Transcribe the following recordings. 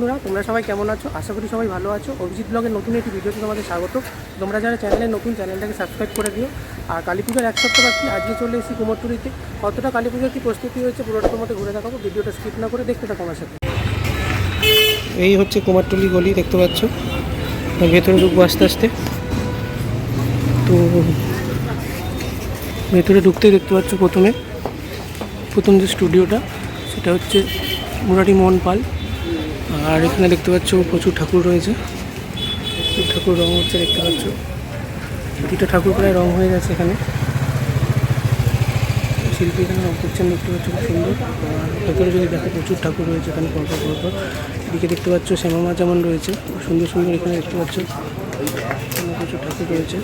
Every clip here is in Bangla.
বন্ধুরা, তোমরা সবাই কেমন আছো? আশা করি সবাই ভালো আছো। অভিজিৎ ব্লগের নতুন একটি ভিডিওতে তোমাদের স্বাগত। তোমরা যারা চ্যানেলে নতুন চ্যানেলটাকে সাবস্ক্রাইব করে দিও। আর কালী পুজোর এক সপ্তাহ বাকি, আজকে চলে এসেছি কুমোরটুরিতে কতটা কালী পুজোর কি প্রস্তুতি হয়েছে পুরোটা তোমাদের ঘুরে দেখাবো। ভিডিওটা স্কিপ না করে দেখতে থাকো আমার সাথে। এই হচ্ছে কুমারটুলি গলি, দেখতে পাচ্ছ? ভেতরে ঢুকবো আস্তে আস্তে। তো ভেতরে ঢুকতেই দেখতে পাচ্ছ প্রথমে। প্রথম যে স্টুডিওটা সেটা হচ্ছে মুরারি মোহন পাল। আর এখানে দেখতে পাচ্ছ প্রচুর ঠাকুর রয়েছে। প্রচুর ঠাকুর রং হচ্ছে দেখতে পাচ্ছ। প্রতিটা ঠাকুর প্রায় রং হয়ে গেছে এখানে। শিল্পী এখানে রং করছেন, দেখতে পাচ্ছ খুব সুন্দর। আর ভেতরে যদি দেখো প্রচুর ঠাকুর রয়েছে এখানে পরপর পরপর। এদিকে দেখতে পাচ্ছ শ্যামামা যেমন রয়েছে, সুন্দর সুন্দর এখানে দেখতে পাচ্ছ। প্রচুর ঠাকুর রয়েছে।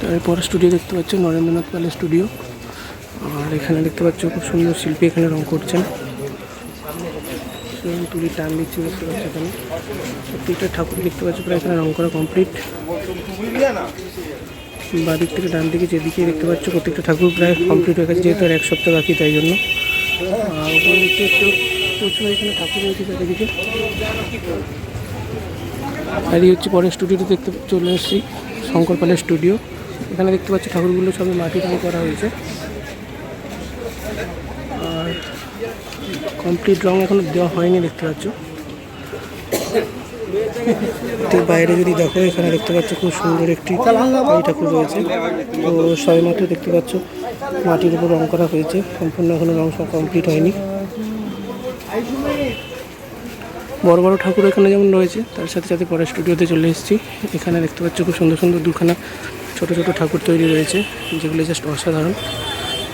তারপর স্টুডিও দেখতে পাচ্ছ, নরেন্দ্রনাথ পালের স্টুডিও আর এখানে দেখতে পাচ্ছ খুব সুন্দর শিল্পী এখানে রং করছেন। তুলি টান দিচ্ছে দেখতে পাচ্ছ এখানে। প্রত্যেকটা ঠাকুর দেখতে পাচ্ছ প্রায় এখানে রং করা কমপ্লিট বাদিক থেকে ডান দিকে যেদিকে দেখতে পাচ্ছ প্রত্যেকটা ঠাকুর প্রায় কমপ্লিট হয়ে গেছে, যেহেতু আর এক সপ্তাহ বাকি তাই জন্য। আর উপরে দেখতে পাচ্ছ প্রচুর এখানে ঠাকুর রয়েছে চারিদিকে। আর এই হচ্ছে পরের স্টুডিওতে দেখতে চলে এসেছি, শঙ্কর পালের স্টুডিও এখানে দেখতে পাচ্ছি ঠাকুরগুলো সবই মাটি রং করা হয়েছে। কমপ্লিট রং এখনও দেওয়া হয়নি দেখতে পাচ্ছ। তো বাইরে যদি দেখো, এখানে দেখতে পাচ্ছ খুব সুন্দর একটি কালী ঠাকুর রয়েছে। তো সবাই মাত্র দেখতে পাচ্ছ মাটির উপর রং করা হয়েছে। সম্পূর্ণ এখনও রং সব কমপ্লিট হয়নি। বড় বড় ঠাকুর এখানে যেমন রয়েছে, তার সাথে সাথে পরের স্টুডিওতে চলে এসেছি। এখানে দেখতে পাচ্ছ খুব সুন্দর সুন্দর দুখানা ছোট ছোট ঠাকুর তৈরি রয়েছে, যেগুলো জাস্ট অসাধারণ।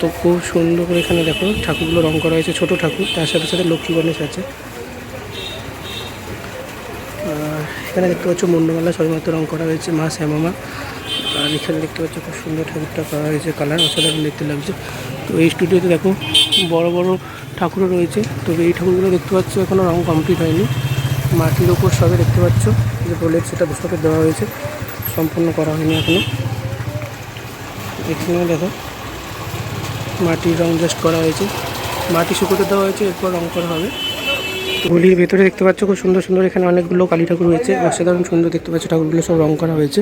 তো খুব সুন্দর করে এখানে দেখো ঠাকুরগুলো রং করা হয়েছে, ছোট ঠাকুর, তার সাথে সাথে লক্ষ্মী গণেশ আছে। এখানে দেখতে পাচ্ছ মুন্ডমালা সবেমাত্র রং করা হয়েছে, মা শ্যামামা। আর এখানে দেখতে পাচ্ছ খুব সুন্দর ঠাকুরটা করা হয়েছে, কালার অসাধারণ দেখতে লাগছে। তো এই স্টুডিওতে দেখো বড় বড় ঠাকুরও রয়েছে, তবে এই ঠাকুরগুলো দেখতে পাচ্ছ এখনও রং কমপ্লিট হয়নি। মাটির ওপর সবে দেখতে পাচ্ছ যে প্রলেপ সেটা সবে দেওয়া হয়েছে, সম্পূর্ণ করা হয়নি এখনও এখানে দেখো মাটির রং জাস্ট করা হয়েছে। মাটি শুকোতে দেওয়া হয়েছে, এরপর রং করা হবে। গলির ভেতরে দেখতে পাচ্ছ খুব সুন্দর সুন্দর এখানে অনেকগুলো কালী ঠাকুর রয়েছে, অসাধারণ সুন্দর দেখতে পাচ্ছ ঠাকুরগুলো সব রং করা হয়েছে।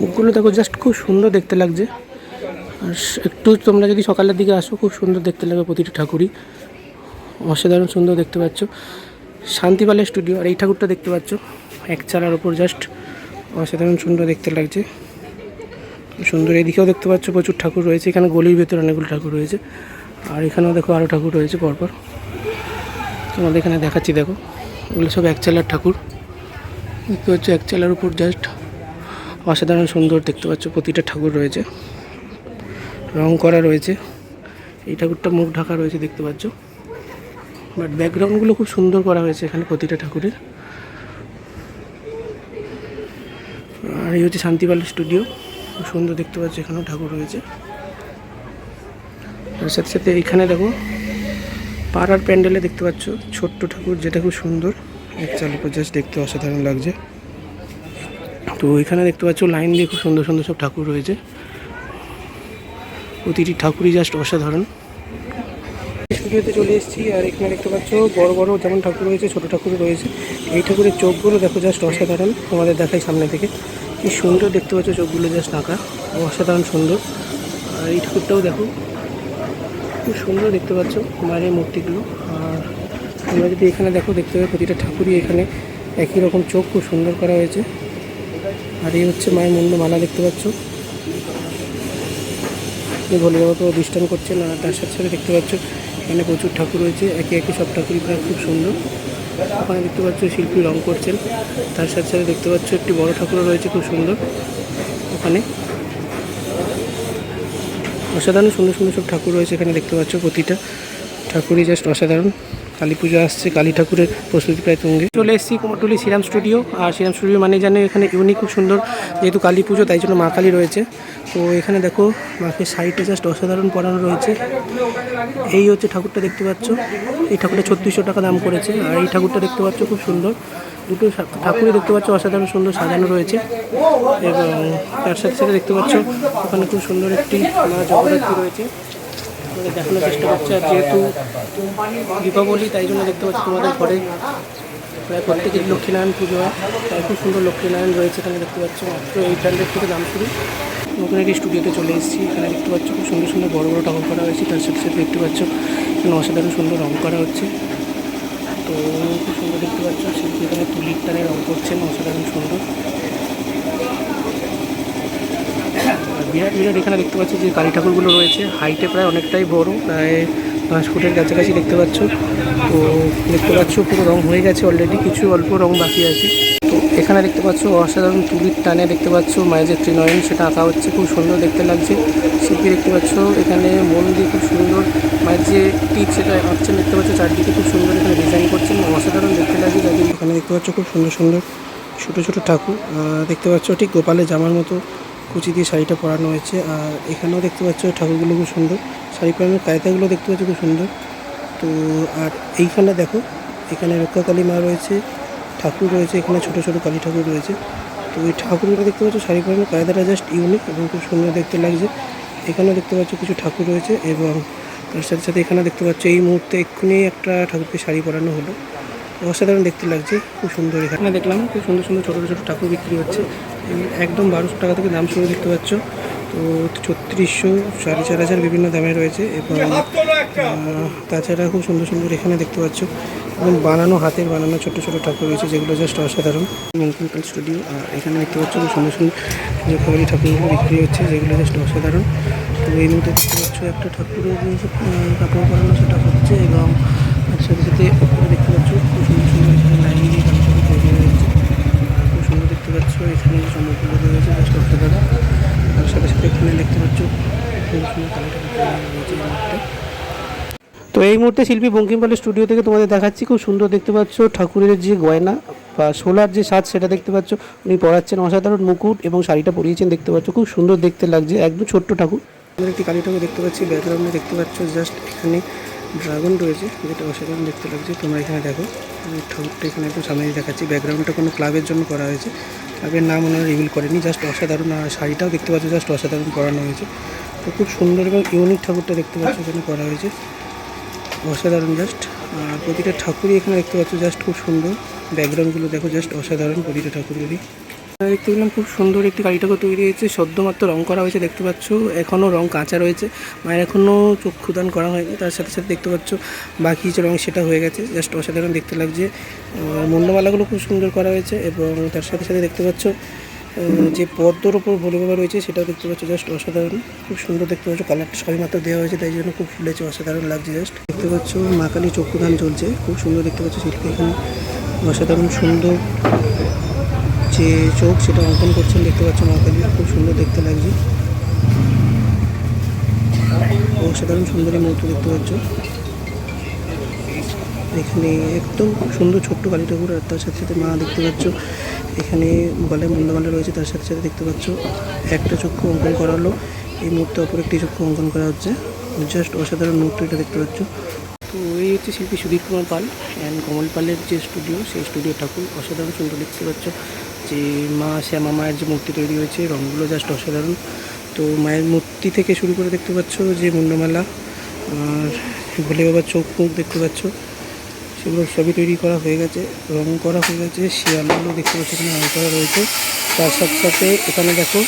মুখগুলো দেখো জাস্ট খুব সুন্দর দেখতে লাগছে। আর একটু তোমরা যদি সকালের দিকে আসো, খুব সুন্দর দেখতে লাগে প্রতিটি ঠাকুরই। অসাধারণ সুন্দর দেখতে পাচ্ছ। শান্তিপালের স্টুডিও, আর এই ঠাকুরটা দেখতে পাচ্ছ, এক চালার ওপর জাস্ট অসাধারণ সুন্দর দেখতে লাগছে। সুন্দর, এদিকেও দেখতে পাচ্ছ প্রচুর ঠাকুর রয়েছে। এখানে গলির ভেতরে অনেকগুলো ঠাকুর রয়েছে। আর এখানেও দেখো আরও ঠাকুর রয়েছে পরপর। তোমাদের এখানে দেখাচ্ছি, দেখো। ওগুলো সব এক চালার ঠাকুর। দেখতে পাচ্ছ এক চালার উপর জাস্ট অসাধারণ সুন্দর দেখতে পাচ্ছ প্রতিটা ঠাকুর রয়েছে। রং করা রয়েছে। এই ঠাকুরটা মুখ ঢাকা রয়েছে দেখতে পাচ্ছ। বাট ব্যাকগ্রাউন্ডগুলো খুব সুন্দর করা হয়েছে এখানে প্রতিটা ঠাকুরের। আর এই হচ্ছে শান্তিপালের স্টুডিও খুব সুন্দর দেখতে পাচ্ছি এখানেও ঠাকুর রয়েছে। তার সাথে সাথে এখানে দেখো, পাড়ার প্যান্ডেলে দেখতে পাচ্ছ ছোট্ট ঠাকুর, যেটা খুব সুন্দর। এক জাস্ট দেখতে অসাধারণ লাগছে। তো এখানে দেখতে পাচ্ছ লাইন দিয়ে খুব সুন্দর সুন্দর সব ঠাকুর রয়েছে। প্রতিটি ঠাকুরই জাস্ট অসাধারণ। স্টুডিওতে চলে এসেছি আর এখানে দেখতে পাচ্ছ বড় বড় যেমন ঠাকুর রয়েছে, ছোট ঠাকুর রয়েছে। এই ঠাকুরের চোখগুলো দেখো জাস্ট অসাধারণ। তোমাদের দেখাই সামনে থেকে। কি সুন্দর দেখতে পাচ্ছ চোখগুলো জাস্ট আঁকা। অসাধারণ সুন্দর। আর এই ঠাকুরটাও দেখো খুব সুন্দর দেখতে পাচ্ছ মায়ের মূর্তিগুলো। আর তোমরা যদি এখানে দেখো, দেখতে পাবে প্রতিটা ঠাকুরই এখানে একই রকম চোখ, খুব সুন্দর করা হয়েছে। আর এই হচ্ছে মায়ের মুন্ড মালা দেখতে পাচ্ছ। ভোলে বাবা তো অনুষ্ঠান করছেন, আর তার সাথে সাথে দেখতে পাচ্ছ এখানে প্রচুর ঠাকুর রয়েছে। একে একে সব ঠাকুরই খুব সুন্দর। ওখানে দেখতে পাচ্ছ শিল্পী রং করছেন। তার সাথে সাথে দেখতে পাচ্ছ একটি বড় ঠাকুরও রয়েছে, খুব সুন্দর ওখানে অসাধারণ সুন্দর সুন্দর সব ঠাকুর রয়েছে এখানে দেখতে পাচ্ছ প্রতিটা। ঠাকুরই জাস্ট অসাধারণ। কালী পুজো আসছে, কালী ঠাকুরের প্রস্তুতি প্রায় তুঙ্গে। চলে এসেছি কুমারটুলি শ্রীরাম স্টুডিও, আর শ্রীরাম স্টুডিও মানে জানে এখানে ইউনিক খুব সুন্দর যেহেতু কালী পুজো, তাই জন্য মা কালী রয়েছে। তো এখানে দেখো, মাকে সাইডে জাস্ট অসাধারণ পড়ানো রয়েছে। এই হচ্ছে ঠাকুরটা দেখতে পাচ্ছ। এই ঠাকুরটা ছত্রিশশো টাকা দাম করেছে, আর এই ঠাকুরটা দেখতে পাচ্ছ খুব সুন্দর। দুটো ঠাকুরই দেখতে পাচ্ছ, অসাধারণ সুন্দর সাজানো রয়েছে। এবং তার সাথে সাথে দেখতে পাচ্ছ, ওখানে খুব সুন্দর একটি মা জগদ্ধাত্রী রয়েছে। তোমাদের দেখানোর চেষ্টা করছি। আর যেহেতু দীপাবলি, তাই জন্য দেখতে পাচ্ছি তোমাদের ঘরে প্রায় প্রত্যেকের লক্ষ্মীনারায়ণ পুজো হয়। তাই খুব সুন্দর লক্ষ্মীনারায়ণ রয়েছে এখানে দেখতে পাচ্ছ। মাত্র এইট হান্ড্রেড থেকে দাম শুরু। নতুন একটি স্টুডিওতে চলে এসেছি। এখানে দেখতে পাচ্ছ খুব সুন্দর সুন্দর বড় বড় ঠাকুর করা হয়েছে। তার সাথে সাথে দেখতে পাচ্ছ এখানে অসাধারণ সুন্দর রং করা হচ্ছে। তো খুব সুন্দর দেখতে পাচ্ছ শিল্পী এখানে তুলির টানে রং করছেন। অসাধারণ সুন্দর আর বিরাট বিরাট এখানে দেখতে পাচ্ছি যে কালী ঠাকুরগুলো রয়েছে। হাইটে প্রায় অনেকটাই বড়, প্রায় পাঁচ ফুটের কাছাকাছি দেখতে পাচ্ছ। তো দেখতে পাচ্ছ পুরো রং হয়ে গেছে অলরেডি কিছু অল্প রং বাকি আছে। তো এখানে দেখতে পাচ্ছ অসাধারণ তুলির টানে দেখতে পাচ্ছ মায়ের যে ত্রিনয়ন, সেটা আঁকা হচ্ছে, খুব সুন্দর দেখতে লাগছে। শিল্পী দেখতে পাচ্ছ, এখানে মন দিয়ে খুব সুন্দর মায়ের যে টিপ, সেটা আঁকছেন, দেখতে পাচ্ছ চারদিকে খুব সুন্দর এখানে ডিজাইন করছেন, অসাধারণ দেখতে লাগছে। যাদের এখানে দেখতে পাচ্ছ খুব সুন্দর সুন্দর ছোটো ছোটো ঠাকুর দেখতে পাচ্ছ ঠিক গোপালের জামার মতো কুচি দিয়ে শাড়িটা পরানো হয়েছে। আর এখানেও দেখতে পাচ্ছ ঠাকুরগুলো খুব সুন্দর। শাড়ি পরানোর কায়দাগুলো দেখতে পাচ্ছ, খুব সুন্দর। তো আর এইখানে দেখো, এখানে রক্ষা কালী মা রয়েছে, ঠাকুর রয়েছে, এখানে ছোটো ছোটো কালী ঠাকুর রয়েছে। তো ওই ঠাকুরগুলো দেখতে পাচ্ছ, শাড়ি পরানোর কায়দাটা জাস্ট ইউনিক এবং খুব সুন্দর দেখতে লাগছে। এখানেও দেখতে পাচ্ছ, কিছু ঠাকুর রয়েছে এবং তার সাথে সাথে এখানে দেখতে পাচ্ছ, এই মুহূর্তে এক্ষুনি একটা ঠাকুরকে শাড়ি পরানো হলো। অসাধারণ দেখতে লাগছে, খুব সুন্দর এখানে। দেখলাম, খুব সুন্দর সুন্দর ছোটো ছোটো ঠাকুর বিক্রি হচ্ছে। একদম বারোশো টাকা থেকে দাম শুরু দেখতে পাচ্ছ। তো ছত্রিশশো, সাড়ে চার হাজার বিভিন্ন দামে রয়েছে। এবং তাছাড়া খুব সুন্দর সুন্দর এখানে দেখতে পাচ্ছ। এবং বানানো, হাতের বানানো ছোটো ছোটো ঠাকুর রয়েছে, যেগুলো জাস্ট অসাধারণ। মঙ্কনকাল স্টুডিও আর এখানে দেখতে পাচ্ছ খুব সুন্দর সুন্দর যে খবরি ঠাকুরগুলো বিক্রি হচ্ছে, যেগুলো জাস্ট অসাধারণ। তো এই মুহূর্তে দেখতে পাচ্ছ একটা ঠাকুরের কাপড় পরানো সেটা হচ্ছে এবং সাথে সাথে উপরে দেখতে পাচ্ছ খুব সুন্দর সুন্দর এখানে লাইন দিয়ে কালী ঠাকুর তৈরি হয়েছে আর খুব সুন্দর দেখতে পাচ্ছ এখানে চমকগুলো রয়েছে সাথে সাথে দেখতে পাচ্ছ তো এই মুহূর্তে শিল্পী বঙ্কিমপালের স্টুডিও থেকে তোমাদের দেখাচ্ছি, খুব সুন্দর দেখতে পাচ্ছ ঠাকুরের যে গয়না বা সোলার যে সাজ, সেটা দেখতে পাচ্ছ। উনি পরাচ্ছেন অসাধারণ মুকুট এবং শাড়িটা পরিয়েছেন, দেখতে পাচ্ছ, খুব সুন্দর দেখতে লাগছে, একদম ছোট্ট ঠাকুর। আমরা একটি কালী ঠাকুর দেখতে পাচ্ছি, ব্যাকগ্রাউন্ডে দেখতে পাচ্ছ জাস্ট এখানে ড্রাগন রয়েছে, যেটা অসাধারণ দেখতে লাগছে। তোমরা এখানে দেখো ঠাকুরটা এখানে একটু সামনে দেখাচ্ছি। ব্যাকগ্রাউন্ডটা কোনো ক্লাবের জন্য করা হয়েছে। ক্লাবের নাম ওনারা রিভিল করেনি জাস্ট অসাধারণ আর শাড়িটাও দেখতে পাচ্ছ জাস্ট অসাধারণ করানো হয়েছে। তো খুব সুন্দর এবং ইউনিক ঠাকুরটা দেখতে পাচ্ছ, এখানে করা হয়েছে। অসাধারণ জাস্ট আর প্রতিটা ঠাকুরই এখানে দেখতে পাচ্ছ জাস্ট খুব সুন্দর। ব্যাকগ্রাউন্ডগুলো দেখো জাস্ট অসাধারণ প্রতিটা ঠাকুরেরই। দেখতে পেলাম খুব সুন্দর একটি ঠাকুর তৈরি হয়েছে। সদ্যমাত্র রং করা হয়েছে, দেখতে পাচ্ছ। এখনও রং কাঁচা রয়েছে। মায়ের এখনও চক্ষুদান করা হয়নি, তার সাথে সাথে দেখতে পাচ্ছ, বাকি যে রং সেটা হয়ে গেছে। জাস্ট অসাধারণ দেখতে লাগছে। মুন্ডমালাগুলো খুব সুন্দর করা হয়েছে এবং তার সাথে সাথে দেখতে পাচ্ছ যে পদ্মর ওপর ভোলে বাবা রয়েছে, সেটাও দেখতে পাচ্ছ, জাস্ট অসাধারণ। খুব সুন্দর দেখতে পাচ্ছ, কালারটা সবই মাত্র দেওয়া হয়েছে, তাই জন্য খুব ফুলেছে, অসাধারণ লাগছে জাস্ট। দেখতে পাচ্ছ, মা কালী চক্ষুদান চলছে খুব সুন্দর দেখতে পাচ্ছ শিল্পী এখানে অসাধারণ সুন্দর যে চোখ সেটা অঙ্কন করছেন, দেখতে পাচ্ছ মহাকালী খুব সুন্দর দেখতে লাগছে। অসাধারণ সুন্দরী মুহূর্ত দেখতে পাচ্ছ। এখানে একদম সুন্দর ছোট্ট কালী ঠাকুর, আর তার সাথে সাথে মা দেখতে পাচ্ছ, এখানে গলায় মুন্ডমালা রয়েছে, তার সাথে সাথে দেখতে পাচ্ছ, একটা চক্ষু অঙ্কন করা হলো এই মুহূর্তে অপর একটি চক্ষু অঙ্কন করা হচ্ছে। জাস্ট অসাধারণ মুহূর্ত এটা দেখতে পাচ্ছ। তো এই হচ্ছে শিল্পী সুদীপ কুমার পাল অ্যান্ড কমল পালের যে স্টুডিও সেই স্টুডিও ঠাকুর, অসাধারণ সুন্দর দেখতে পাচ্ছ। যে মা শ্যামা মায়ের যে মূর্তি তৈরি হয়েছে রঙগুলো জাস্ট অসাধারণ। তো মায়ের মূর্তি থেকে শুরু করে দেখতে পাচ্ছ যে মুন্ডমালা আর ভোলে বাবার চোখ মুখ দেখতে পাচ্ছ, সেগুলো সবই তৈরি করা হয়ে গেছে, রং করা হয়ে গেছে, শিয়ালগুলো দেখতে পাচ্ছ এখানে রং করা রয়েছে। তার সাথে সাথে এখানে দেখো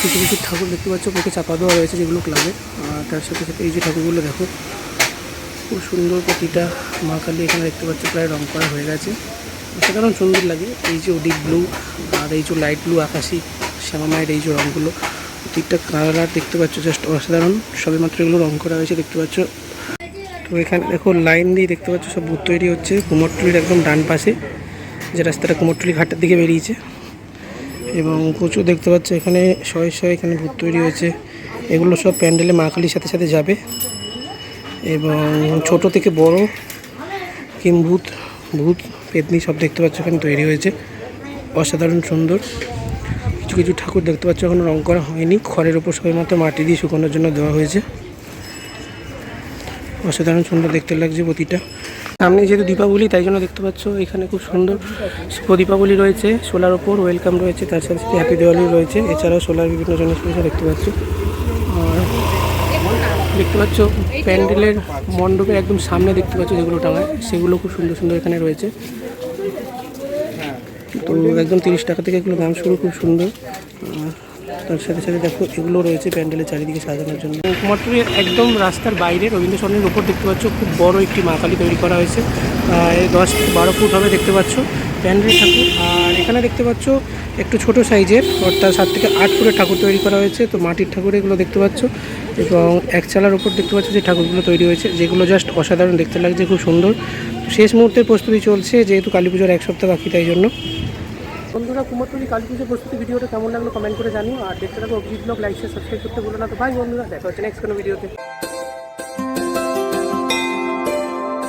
কিছু কিছু ঠাকুর দেখতে পাচ্ছ, মুখে চাপা দেওয়া রয়েছে যেগুলো ক্লাবে। আর তার সাথে সাথে এই যে ঠাকুরগুলো দেখো, খুব সুন্দর প্রতিটা মা কালী এখানে দেখতে পাচ্ছ, প্রায় রং করা হয়ে গেছে। অসাধারণ সুন্দর লাগে। এই যে ওডিক ব্লু আর এই যে লাইট ব্লু আকাশি, শ্যামা মায়ের এই যে রঙগুলো প্রত্যেকটা কালার আর দেখতে পাচ্ছ জাস্ট অসাধারণ। সবেমাত্র এগুলো রং করা হয়েছে, দেখতে পাচ্ছ। তো এখানে দেখো লাইন দিয়ে দেখতে পাচ্ছ সব ভূত তৈরি হচ্ছে। কুমোরটুলির একদম ডান পাশে, যে রাস্তাটা কুমোরটুলি ঘাটের দিকে বেরিয়েছে। এবং প্রচুর দেখতে পাচ্ছ এখানে শয়ে শয়ে এখানে ভূত তৈরি হয়েছে। এগুলো সব প্যান্ডেলে মা কালীর সাথে সাথে যাবে। এবং ছোট থেকে বড় কিম ভূত ভূত পেতনি সব দেখতে পাচ্ছ এখানে তৈরি হয়েছে। অসাধারণ সুন্দর। কিছু কিছু ঠাকুর দেখতে পাচ্ছ, এখনও রং করা হয়নি। খড়ের ওপর সবেমাত্র মাটি দিয়ে শুকানোর জন্য দেওয়া হয়েছে। অসাধারণ সুন্দর দেখতে লাগছে প্রতিটা। সামনে যেহেতু দীপাবলি, তাই জন্য দেখতে পাচ্ছ এখানে খুব সুন্দর দীপাবলি রয়েছে। সোলার ওপর ওয়েলকাম রয়েছে, তার সাথে সাথে হ্যাপি দিওয়ালি রয়েছে। এছাড়াও সোলার বিভিন্ন জিনিস রয়েছে দেখতে পাচ্ছ। দেখতে পাচ্ছ, প্যান্ডেলের মণ্ডপের একদম সামনে দেখতে পাচ্ছ যেগুলো টাঙায়, সেগুলো খুব সুন্দর সুন্দর এখানে রয়েছে। তো একদম তিরিশ টাকা থেকে এগুলো দাম শুরু, খুব সুন্দর। তার সাথে সাথে দেখো, এগুলো রয়েছে প্যান্ডেলের চারিদিকে সাজানোর জন্য। কুমারটুলির একদম রাস্তার বাইরে রবীন্দ্র সরণের দেখতে পাচ্ছ, খুব বড় একটি মা কালী তৈরি করা হয়েছে। দশ বারো ফুট হবে দেখতে পাচ্ছ প্যান্ডেল ঠাকুর। আর এখানে দেখতে পাচ্ছ একটু ছোট সাইজের, অর্থাৎ সাত থেকে আট ফুটের ঠাকুর তৈরি করা হয়েছে। তো মাটির ঠাকুর এগুলো দেখতে পাচ্ছ এবং এক চালার ওপর দেখতে পাচ্ছ যে ঠাকুরগুলো তৈরি হয়েছে। যেগুলো জাস্ট অসাধারণ দেখতে লাগছে, খুব সুন্দর। শেষ মুহূর্তের প্রস্তুতি চলছে, যেহেতু কালী পুজোর এক সপ্তাহ বাকি তাই জন্য। বন্ধুরা কুমোরটুলি কালী পুজোর প্রস্তুতি ভিডিওটা কেমন লাগল কমেন্ট করে জানিও। আর দেখতে থাকো Abhijit blog like share subscribe করতে ভুলো না। তো ভাই বন্ধুরা, দেখা হচ্ছে নেক্সট কোনো ভিডিওতে